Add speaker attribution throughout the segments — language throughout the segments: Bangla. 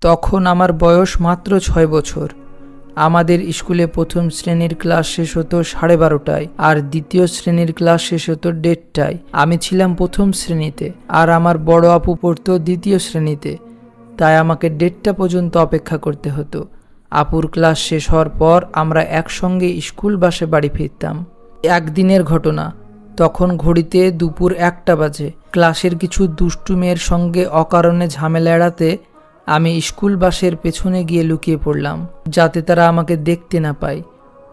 Speaker 1: তখন আমার বয়স মাত্র ছয় বছর। আমাদের স্কুলে প্রথম শ্রেণির ক্লাস শেষ হতো সাড়ে বারোটায় আর দ্বিতীয় শ্রেণির ক্লাস শেষ হতো দেড়টায়। আমি ছিলাম প্রথম শ্রেণীতে আর আমার বড় আপু পড়তো দ্বিতীয় শ্রেণীতে। তাই আমাকে দেড়টা পর্যন্ত অপেক্ষা করতে হতো। আপুর ক্লাস শেষ হওয়ার পর আমরা একসঙ্গে স্কুল বাসে বাড়ি ফিরতাম। একদিনের ঘটনা। তখন ঘড়িতে দুপুর একটা বাজে। ক্লাসের কিছু দুষ্টু মেয়ের সঙ্গে অকারণে ঝামেলা এড়াতে আমি স্কুল বাসের পেছনে গিয়ে লুকিয়ে পড়লাম, যাতে তারা আমাকে দেখতে না পায়।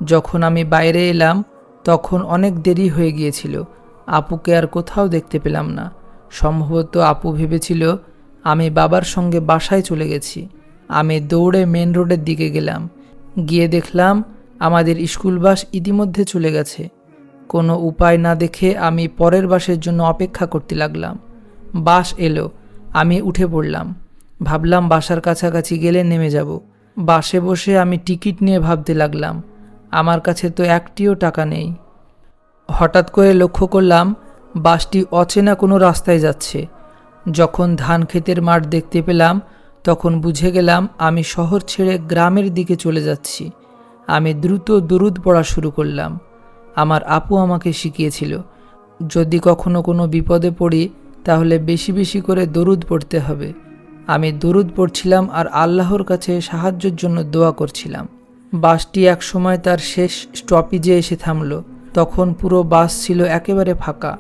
Speaker 1: যখন আমি বাইরে এলাম, তখন অনেক দেরি হয়ে গিয়েছিল। আপুকে আর কোথাও দেখতে পেলাম না। সম্ভবত আপু ভেবেছিল, আমি বাবার সঙ্গে বাসায় চলে গেছি। আমি দৌড়ে মেন রোডের দিকে গেলাম। গিয়ে দেখলাম, আমাদের স্কুল বাস ইতিমধ্যে চলে গেছে। কোনো উপায় না দেখে আমি পরের বাসের জন্য অপেক্ষা করতে লাগলাম। বাস এলো। আমি উঠে পড়লাম। ভাবলাম বাসার কাছাকাছি গেলে নেমে যাব। বাসে বসে আমি টিকিট নিয়ে ভাবতে লাগলাম, আমার কাছে তো একটিও টাকা নেই। হঠাৎ করে লক্ষ্য করলাম, বাসটি অচেনা কোনো রাস্তায় যাচ্ছে। যখন ধান ক্ষেতের মাঠ দেখতে পেলাম, তখন বুঝে গেলাম আমি শহর ছেড়ে গ্রামের দিকে চলে যাচ্ছি। আমি দ্রুত দরুদ পড়া শুরু করলাম। আমার আপু আমাকে শিখিয়েছিল, যদি কখনো কোনো বিপদে পড়ি, তাহলে বেশি বেশি করে দরুদ পড়তে হবে। আমি দরুদ পড়ছিলাম আর আল্লাহর কাছে সাহায্যের জন্য দোয়া করছিলাম। বাসটি এক সময় তার শেষ স্টপেজে এসে থামল। তখন পুরো বাস ছিল একেবারে ফাঁকা।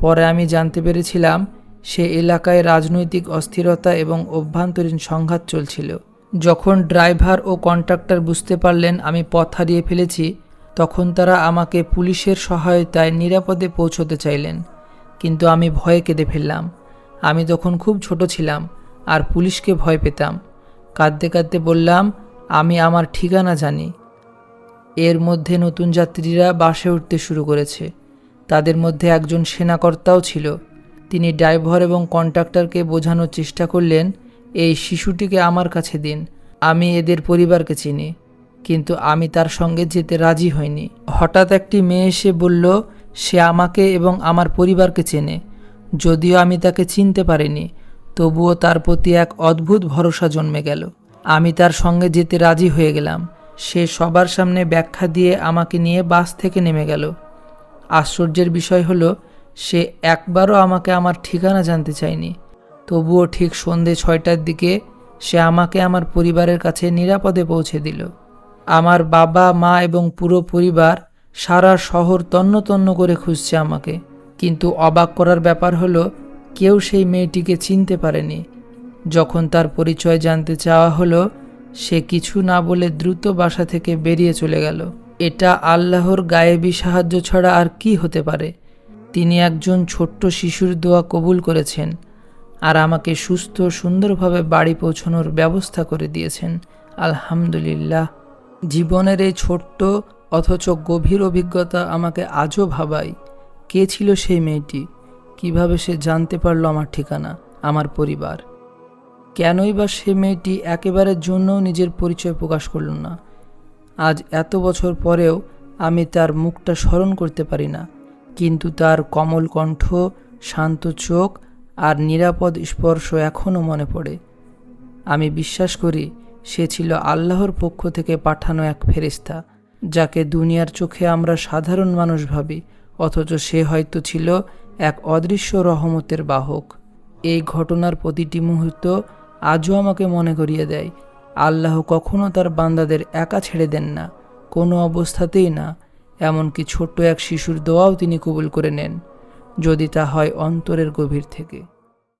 Speaker 1: পরে আমি জানতে পেরেছিলাম, সে এলাকায় রাজনৈতিক অস্থিরতা এবং অভ্যন্তরীণ সংঘাত চলছিল। যখন ড্রাইভার ও কন্ট্রাক্টর বুঝতে পারলেন আমি পথ হারিয়ে ফেলেছি, তখন তারা আমাকে পুলিশের সহায়তায় নিরাপদে পৌঁছতে চাইলেন। কিন্তু আমি ভয়ে কেঁদে ফেললাম। আমি তখন খুব ছোট ছিলাম। আর পুলিশকে ভয় পেতাম। কাঁদতে কাঁদতে বললাম, আমি আমার ঠিকানা জানি। এর মধ্যে নতুন যাত্রীরা বাসে উঠতে শুরু করেছে। তাদের মধ্যে একজন সেনাকর্তাও ছিল। তিনি ড্রাইভার এবং কন্ট্রাক্টরকে বোঝানোর চেষ্টা করলেন, এই শিশুটিকে আমার কাছে দিন। আমি এদের পরিবারকে চিনি। কিন্তু আমি তার সঙ্গে যেতে রাজি হইনি। হঠাৎ একটি মেয়ে এসে বলল, সে আমাকে এবং আমার পরিবারকে চেনে। যদিও আমি তাকে চিনতে পারিনি তবুও তার প্রতি এক অদ্ভুত ভরসা জন্মে গেল। আমি তার সঙ্গে যেতে রাজি হয়ে গেলাম। সে সবার সামনে ব্যাখ্যা দিয়ে আমাকে নিয়ে বাস থেকে নেমে গেল। আশ্চর্যের বিষয় হলো, সে একবারও আমাকে আমার ঠিকানা জানতে চায়নি। তবুও ঠিক সন্ধে ছয়টার দিকে সে আমাকে আমার পরিবারের কাছে নিরাপদে পৌঁছে দিল। আমার বাবা, মা এবং পুরো পরিবার সারা শহর তন্ন তন্ন করে খুঁজছে আমাকে। কিন্তু অবাক করার ব্যাপার হলো কেউ সেই মেয়েটিকে চিনতে পারেনি। যখন তার পরিচয় জানতে চাওয়া হলো, সে কিছু না বলে দ্রুত বাসা থেকে বেরিয়ে চলে গেল। এটা আল্লাহর গায়েবী সাহায্য ছাড়া আর কি হতে পারে? তিনি একজন ছোট্ট শিশুর দোয়া কবুল করেছেন আর আমাকে সুস্থ, সুন্দরভাবে বাড়ি পৌঁছানোর ব্যবস্থা করে দিয়েছেন। আলহামদুলিল্লাহ। জীবনের এই ছোট্ট অথচ গভীর অভিজ্ঞতা আমাকে আজও ভাবায়। কে ছিল সেই মেয়েটি? কীভাবে সে জানতে পারল আমার ঠিকানা, আমার পরিবার? কেনই বা সে মেয়েটি একেবারের জন্যও নিজের পরিচয় প্রকাশ করল না। আজ এত বছর পরেও আমি তার মুখটা স্মরণ করতে পারি না, কিন্তু তার কমল কণ্ঠ, শান্ত চোখ আর নিরাপদ স্পর্শ এখনও মনে পড়ে। আমি বিশ্বাস করি সে ছিল আল্লাহর পক্ষ থেকে পাঠানো এক ফেরিস্তা যাকে দুনিয়ার চোখে আমরা সাধারণ মানুষ ভাবি, অথচ সে হয়তো ছিল এক অদৃশ্য রহমতের বাহক। এই ঘটনার প্রতিটি মুহূর্ত আজও আমাকে মনে করিয়ে দেয়, আল্লাহ কখনও তার বান্দাদের একা ছেড়ে দেন না, কোনো অবস্থাতেই না, এমনকি ছোট্ট এক শিশুর দোয়াও তিনি কবুল করে নেন, যদি তা হয় অন্তরের গভীর থেকে।